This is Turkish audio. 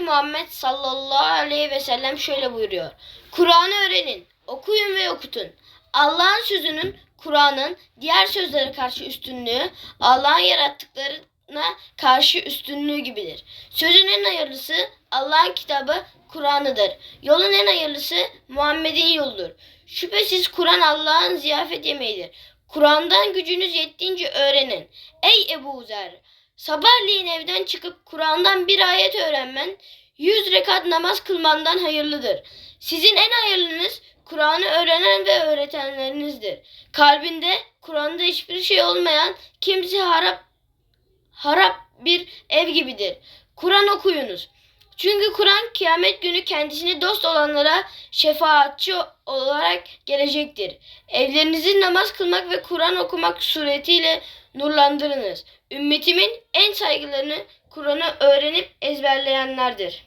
Muhammed sallallahu aleyhi ve sellem şöyle buyuruyor. Kur'an'ı öğrenin, okuyun ve okutun. Allah'ın sözünün Kur'an'ın diğer sözlere karşı üstünlüğü Allah'ın yarattıklarına karşı üstünlüğü gibidir. Sözün en hayırlısı Allah'ın kitabı Kur'an'ıdır. Yolun en hayırlısı Muhammed'in yoludur. Şüphesiz Kur'an Allah'ın ziyafet yemeğidir. Kur'an'dan gücünüz yettiğince öğrenin. Ey Ebu Zer! Sabahleyin evden çıkıp Kur'an'dan bir ayet öğrenmen, yüz rekat namaz kılmandan hayırlıdır. Sizin en hayırlınız Kur'an'ı öğrenen ve öğretenlerinizdir. Kalbinde Kur'an'da hiçbir şey olmayan kimse harap harap bir ev gibidir. Kur'an okuyunuz. Çünkü Kur'an kıyamet günü kendisine dost olanlara şefaatçi olarak gelecektir. Evlerinizi namaz kılmak ve Kur'an okumak suretiyle nurlandırınız. Ümmetimin en saygılarını Kur'an'ı öğrenip ezberleyenlerdir.